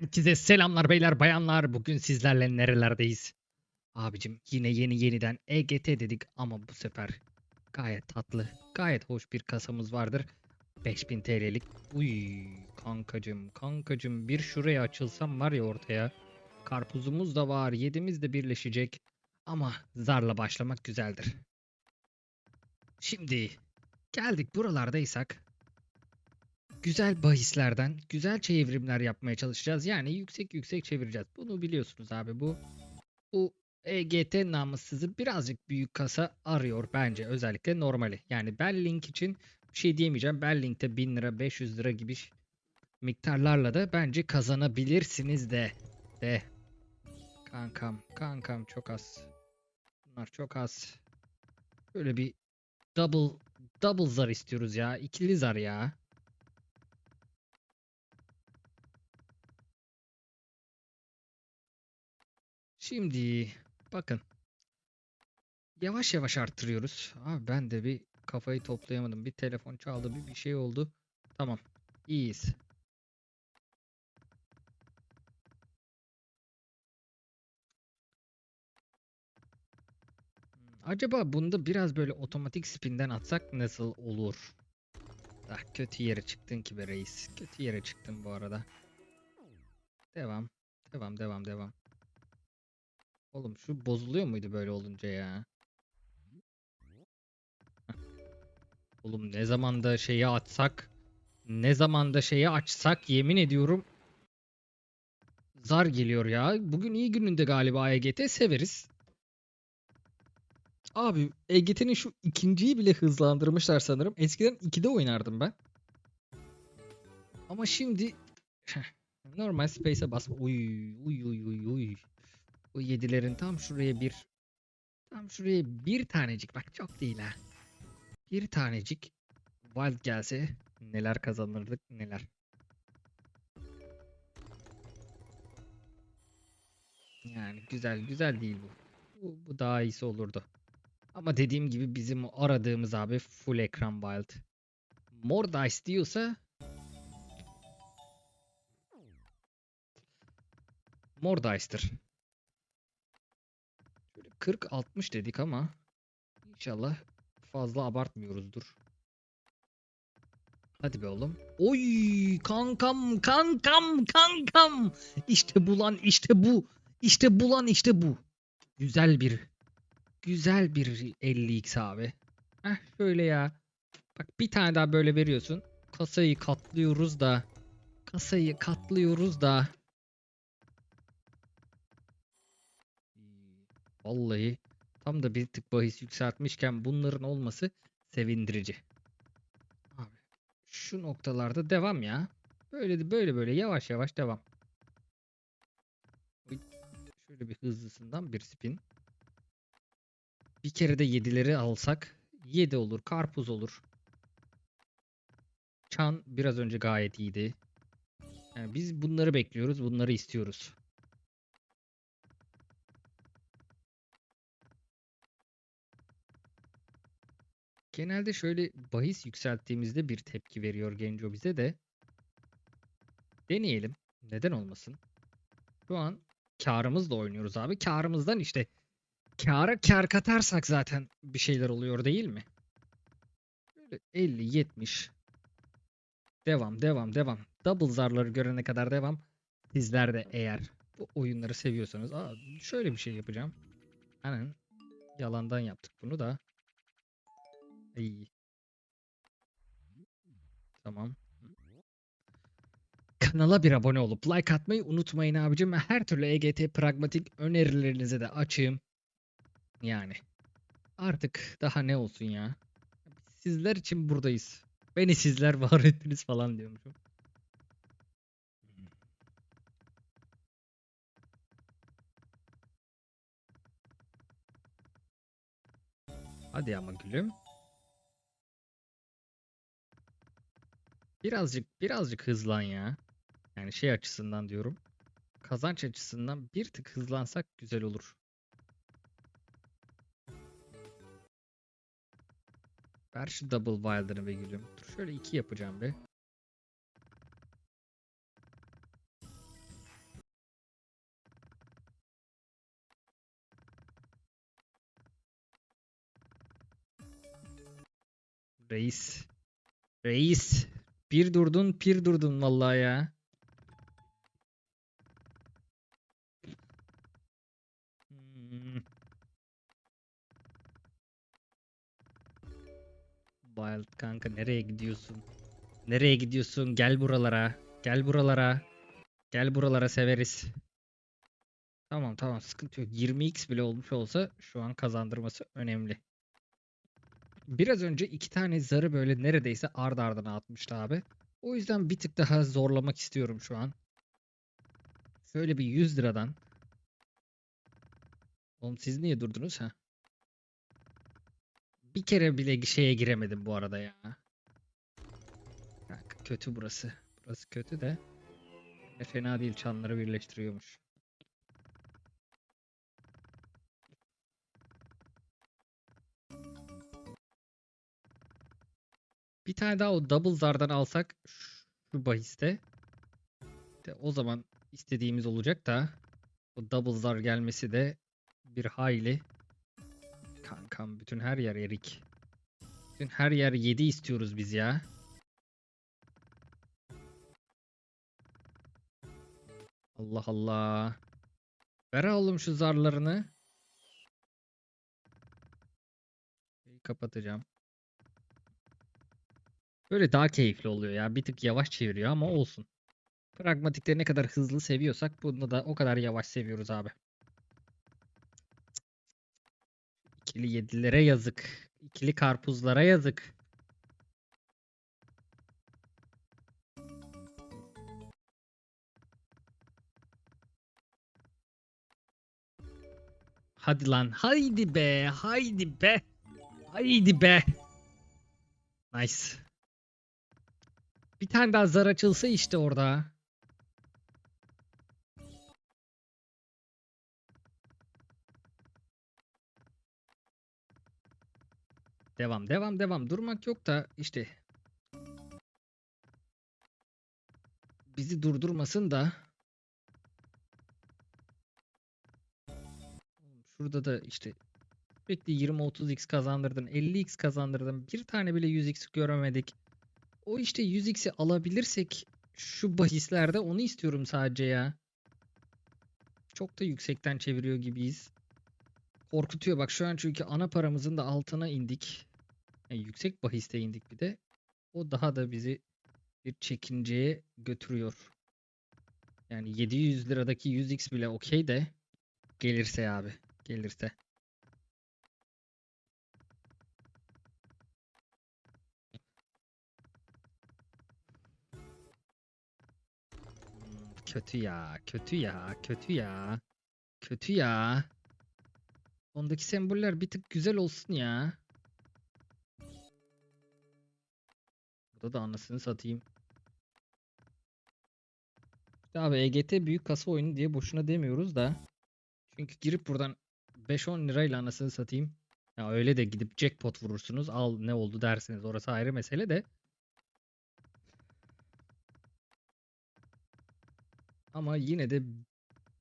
Herkese selamlar beyler bayanlar. Bugün sizlerle nerelerdeyiz? Abicim yine yeni yeniden EGT dedik ama bu sefer gayet tatlı, gayet hoş bir kasamız vardır. 5000 TL'lik. Uy kankacım, kankacım bir şuraya açılsam var ya ortaya. Karpuzumuz da var, yedimiz de birleşecek. Ama zarla başlamak güzeldir. Şimdi geldik buralardaysak güzel bahislerden güzel çevrimler yapmaya çalışacağız. Yani yüksek yüksek çevireceğiz. Bunu biliyorsunuz abi bu bu EGT namussızı birazcık büyük kasa arıyor bence özellikle normali. Yani Bellink için bir şey diyemeyeceğim. Bellink'te 1000 lira 500 lira gibi miktarlarla da bence kazanabilirsiniz de. De. Kankam kankam çok az. Bunlar çok az. Böyle bir double double zar istiyoruz ya. ikili zar ya. Şimdi bakın. Yavaş yavaş arttırıyoruz. Abi ben de bir kafayı toplayamadım. Bir telefon çaldı, bir bir şey oldu. Tamam. İyiyiz. Hmm, Acaba bunda biraz böyle otomatik spinden atsak nasıl olur? Ah kötü yere çıktın ki be reis. Kötü yere çıktın bu arada. Devam. Devam devam devam. Oğlum şu bozuluyor muydu böyle olunca ya? Oğlum ne zaman da şeyi açsak ne zaman da şeyi açsak yemin ediyorum zar geliyor ya. Bugün iyi gününde galiba EGT severiz. Abi EGT'nin şu ikinciyi bile hızlandırmışlar sanırım. Eskiden 2'de oynardım ben. Ama şimdi normal space'e basma. Uy uy uy uy uy. Bu yedilerin tam şuraya bir tam şuraya bir tanecik bak çok değil ha. Bir tanecik wild gelse neler kazanırdık neler. Yani güzel güzel değil bu. Bu, bu daha iyisi olurdu. Ama dediğim gibi bizim aradığımız abi full ekran wild. Mor dice diyorsa Mor dice'tır. Şöyle 40-60 dedik ama inşallah fazla abartmıyoruzdur. Hadi be oğlum. Oy kankam kankam kankam. İşte bu lan işte bu. İşte bu lan işte bu. Güzel bir güzel bir 50x abi. Heh şöyle ya. Bak bir tane daha böyle veriyorsun. Kasayı katlıyoruz da. Kasayı katlıyoruz da. Vallahi tam da bir tık bahis yükseltmişken bunların olması sevindirici. Abi şu noktalarda devam ya. Böyle de böyle böyle yavaş yavaş devam. Şöyle bir hızlısından bir spin. Bir kere de yedileri alsak 7 olur, karpuz olur. Çan biraz önce gayet iyiydi. Yani biz bunları bekliyoruz, bunları istiyoruz. Genelde şöyle bahis yükselttiğimizde bir tepki veriyor Genco bize de. Deneyelim. Neden olmasın? Şu an karımızla oynuyoruz abi. Karımızdan işte kâra kâr katarsak zaten bir şeyler oluyor değil mi? Böyle 50 70 Devam devam devam. Double zarları görene kadar devam. Sizler de eğer bu oyunları seviyorsanız aa, şöyle bir şey yapacağım. Hemen yalandan yaptık bunu da. İyi. Tamam. Kanala bir abone olup like atmayı unutmayın abicim. Her türlü EGT pragmatik önerilerinize de açığım. Yani. Artık daha ne olsun ya. Sizler için buradayız. Beni sizler var ettiniz falan diyormuşum. Hadi ama gülüm. Birazcık birazcık hızlan ya. Yani şey açısından diyorum. Kazanç açısından bir tık hızlansak güzel olur. Ver şu double wilder'ı be gülüm. Dur şöyle iki yapacağım be. Reis. Reis. Bir durdun pir durdun vallahi ya. Hmm. Wild kanka nereye gidiyorsun? Nereye gidiyorsun? Gel buralara. Gel buralara. Gel buralara severiz. Tamam tamam sıkıntı yok. 20x bile olmuş olsa şu an kazandırması önemli. Biraz önce iki tane zarı böyle neredeyse ard ardına atmıştı abi. O yüzden bir tık daha zorlamak istiyorum şu an. Şöyle bir 100 liradan. Oğlum siz niye durdunuz ha? Bir kere bile şeye giremedim bu arada ya. Kötü burası. Burası kötü de. Fena değil çanları birleştiriyormuş. Bir tane daha o double zardan alsak şu bahiste de o zaman istediğimiz olacak da o double zar gelmesi de bir hayli kankam bütün her yer erik. Bütün her yer 7 istiyoruz biz ya. Allah Allah. Ver oğlum şu zarlarını. Kapatacağım. Böyle daha keyifli oluyor ya. Bir tık yavaş çeviriyor ama olsun. Pragmatikleri ne kadar hızlı seviyorsak bunda da o kadar yavaş seviyoruz abi. İkili yedilere yazık. İkili karpuzlara yazık. Hadi lan. Haydi be. Haydi be. Haydi be. Nice. Bir tane daha zar açılsa işte orada. Devam, devam, devam. Durmak yok da işte. Bizi durdurmasın da. Şurada da işte sürekli 20-30x kazandırdın, 50x kazandırdın. Bir tane bile 100x göremedik. O işte 100x'i alabilirsek şu bahislerde onu istiyorum sadece ya. Çok da yüksekten çeviriyor gibiyiz. Korkutuyor bak şu an çünkü ana paramızın da altına indik. Yani yüksek bahiste indik bir de. O daha da bizi bir çekinceye götürüyor. Yani 700 liradaki 100x bile okey de gelirse abi gelirse. Kötü ya, kötü ya, kötü ya. Kötü ya. Ondaki semboller bir tık güzel olsun ya. Burada da anasını satayım. Abi EGT büyük kasa oyunu diye boşuna demiyoruz da. Çünkü girip buradan 5-10 lirayla anasını satayım. Ya öyle de gidip jackpot vurursunuz. Al ne oldu dersiniz. Orası ayrı mesele de. Ama yine de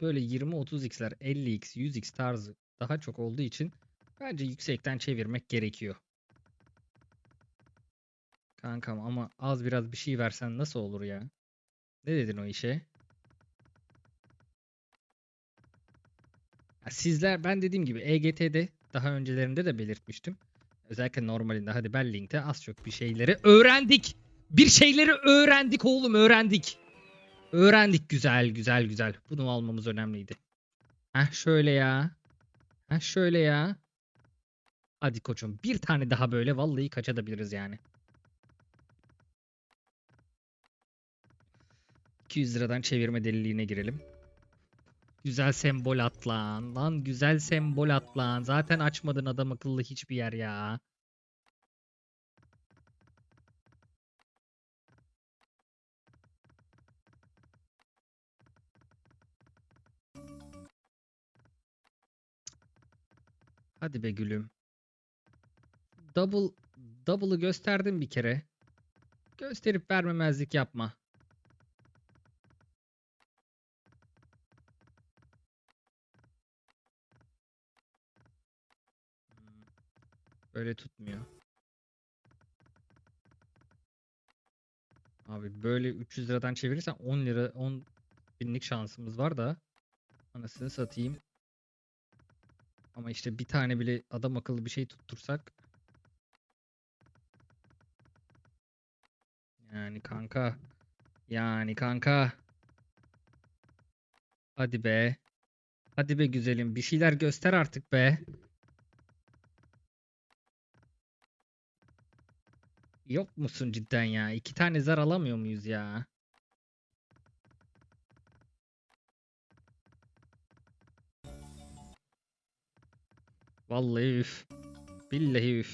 böyle 20-30x'ler 50x 100x tarzı daha çok olduğu için bence yüksekten çevirmek gerekiyor. Kankam ama az biraz bir şey versen nasıl olur ya? Ne dedin o işe? Ya Sizler ben dediğim gibi EGT'de daha öncelerinde de belirtmiştim. Özellikle normalinde hadi ben linkte az çok bir şeyleri öğrendik. Bir şeyleri öğrendik oğlum öğrendik. Öğrendik güzel güzel güzel. Bunu almamız önemliydi. Heh şöyle ya. Heh şöyle ya. Hadi koçum bir tane daha böyle vallahi kaçabiliriz yani. 200 liradan çevirme deliliğine girelim. Güzel sembol at lan. Güzel sembol at lan. Zaten açmadın adam akıllı hiçbir yer ya. Hadi be gülüm. Double double'ı gösterdim bir kere. Gösterip vermemezlik yapma. Hmm, Böyle tutmuyor. Abi böyle 300 liradan çevirirsen 10 lira 10 binlik şansımız var da anasını satayım. Ama işte bir tane bile adam akıllı bir şey tuttursak. Yani kanka. Yani kanka. Hadi be. Hadi be güzelim. Bir şeyler göster artık be. Yok musun cidden ya? İki tane zar alamıyor muyuz ya vallahi üf billahi üf.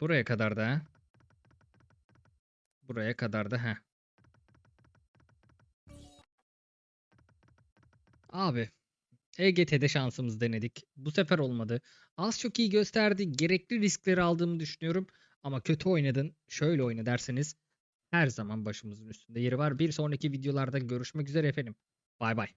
Buraya kadar da. Buraya kadar da ha. Abi EGT'de şansımız denedik. Bu sefer olmadı. Az çok iyi gösterdi. Gerekli riskleri aldığımı düşünüyorum. Ama kötü oynadın. Şöyle oyna derseniz her zaman başımızın üstünde yeri var. Bir sonraki videolarda görüşmek üzere efendim. Bay bay.